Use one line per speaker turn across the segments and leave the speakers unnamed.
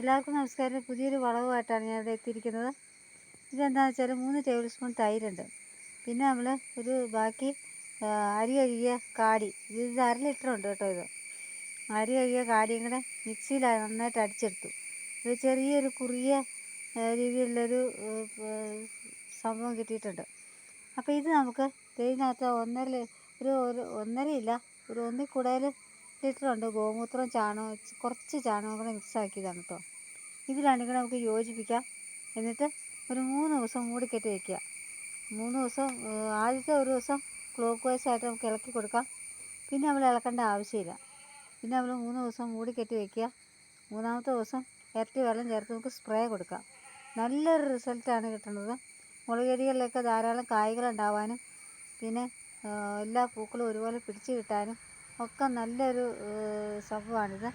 എല്ലാവർക്കും നമസ്കാരം. പുതിയൊരു വളവുമായിട്ടാണ് ഞാൻ ഇവിടെ എത്തിയിരിക്കുന്നത്. ഇതെന്താണെന്ന് വെച്ചാൽ മൂന്ന് ടേബിൾ സ്പൂൺ തൈരുണ്ട് പിന്നെ നമ്മൾ ഒരു ബാക്കി അരി കഴുകിയ കാടി. ഇത് അര ലിറ്റർ ഉണ്ട് കേട്ടോ ഇത്. അരി കഴുകിയ കാടിയും കൂടെ മിക്സിയിൽ നന്നായിട്ട് അടിച്ചെടുത്തു. ഇത് ചെറിയൊരു കുറിയ രീതിയിലുള്ളൊരു സംഭവം കിട്ടിയിട്ടുണ്ട്. അപ്പോൾ ഇത് നമുക്ക് ഇതിനകത്ത് ഒന്നര ഒരു ഒന്നരയില്ല ഒരു ഒന്നിൽ കൂടുതൽ ലിറ്റർ ഉണ്ട് ഗോമൂത്രം ചാണകം കുറച്ച് ചാണകം കൂടെ മിക്സ് ആക്കിയതാണ് കേട്ടോ ഇത് രണ്ടും കൂടെ നമുക്ക് യോജിപ്പിക്കാം. എന്നിട്ട് ഒരു മൂന്ന് ദിവസം മൂടിക്കെട്ടി വയ്ക്കുക മൂന്ന് ദിവസം ആദ്യത്തെ ഒരു ദിവസം ക്ലോക്ക് വൈസ് ആയിട്ട് നമുക്ക് ഇളക്കി കൊടുക്കാം. പിന്നെ നമ്മൾ ഇളക്കേണ്ട ആവശ്യമില്ല. പിന്നെ നമ്മൾ മൂന്ന് ദിവസം മൂടിക്കെട്ടി വയ്ക്കുക മൂന്നാമത്തെ ദിവസം ഇരട്ടി വെള്ളം ചേർത്ത് നമുക്ക് സ്പ്രേ കൊടുക്കാം. നല്ലൊരു റിസൾട്ടാണ് കിട്ടുന്നത്. മുളകെടികളിലൊക്കെ ധാരാളം കായ്കൾ ഉണ്ടാവാനും പിന്നെ എല്ലാ പൂക്കളും ഒരുപോലെ പിടിച്ച് കിട്ടാനും ഒക്കെ നല്ലൊരു സംഭവമാണിത്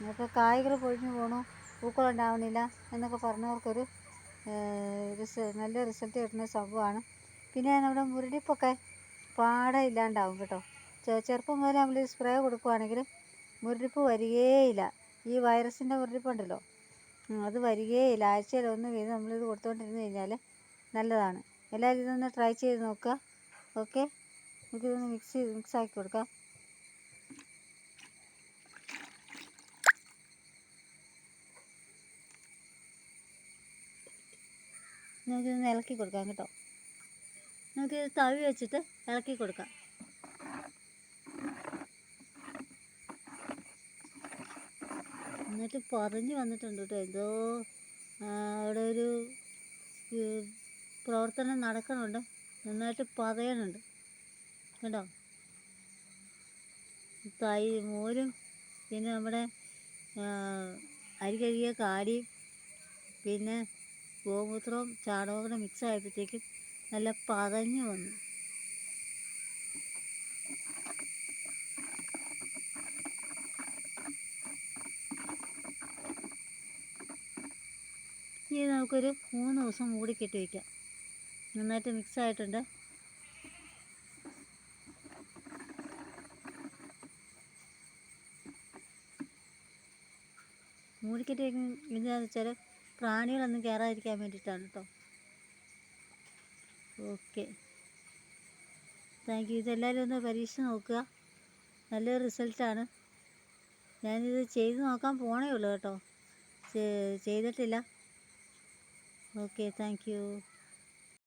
നമുക്ക് കായ്കൾ പൊഴിഞ്ഞു പോണു പൂക്കളുണ്ടാവുന്നില്ല എന്നൊക്കെ പറഞ്ഞവർക്കൊരു നല്ല റിസൾട്ട് കിട്ടുന്ന സംഭവമാണ് പിന്നെ നമ്മുടെ മുരടിപ്പൊക്കെ പാടെ ഇല്ലാണ്ടാവും കേട്ടോ. ചെറുപ്പം മുതൽ നമ്മൾ സ്പ്രേ കൊടുക്കുവാണെങ്കിൽ മുരടിപ്പ് വരികേയില്ല. ഈ വൈറസിന്റെ മുരടിപ്പുണ്ടല്ലോ. അത് വരികേയില്ല. ആഴ്ചയിൽ ഒന്ന് വീതം നമ്മളിത് കൊടുത്തുകൊണ്ടിരുന്ന് കഴിഞ്ഞാൽ നല്ലതാണ്. എല്ലാവരും ഇതൊന്ന് ട്രൈ ചെയ്ത് നോക്കുക. ഓക്കെ? നമുക്കിതൊന്ന് മിക്സ് മിക്സ് ആക്കി കൊടുക്കാം. നമുക്കിതൊന്ന് ഇളക്കി കൊടുക്കാം കേട്ടോ. നമുക്കിത് തവി വെച്ചിട്ട് ഇളക്കി കൊടുക്കാം. എന്നിട്ട് പറഞ്ഞു വന്നിട്ടുണ്ട് കേട്ടോ. എന്തോ അവിടെ ഒരു പ്രവർത്തനം നടക്കണുണ്ട്. നന്നായിട്ട് പതയണുണ്ട്. കേട്ടോ. തൈ മോരും പിന്നെ നമ്മുടെ അരി കഴുകിയ കാടിയും പിന്നെ ഗോമൂത്രവും ചാണകവും മിക്സ് ആയപ്പോഴത്തേക്കും നല്ല പതഞ്ഞു വന്നു. ഇനി നമുക്കൊരു മൂന്ന് ദിവസം മൂടി കെട്ടി വയ്ക്കാം. നന്നായിട്ട് മിക്സ് ആയിട്ടുണ്ട് മൂടിക്കെട്ടി വയ്ക്കുന്ന എന്താണെന്ന് വെച്ചാൽ പ്രാണികളൊന്നും കയറാതിരിക്കാൻ വേണ്ടിയിട്ടാണ് കേട്ടോ ഓക്കെ. Thank you. ഇതെല്ലാവരും ഒന്ന് പരീക്ഷിച്ച് നോക്കുക. നല്ലൊരു റിസൾട്ടാണ്. ഞാനിത് ചെയ്ത് നോക്കാൻ പോണേ ഉള്ളൂ കേട്ടോ. ചെയ്തിട്ടില്ല. ഓക്കെ. താങ്ക്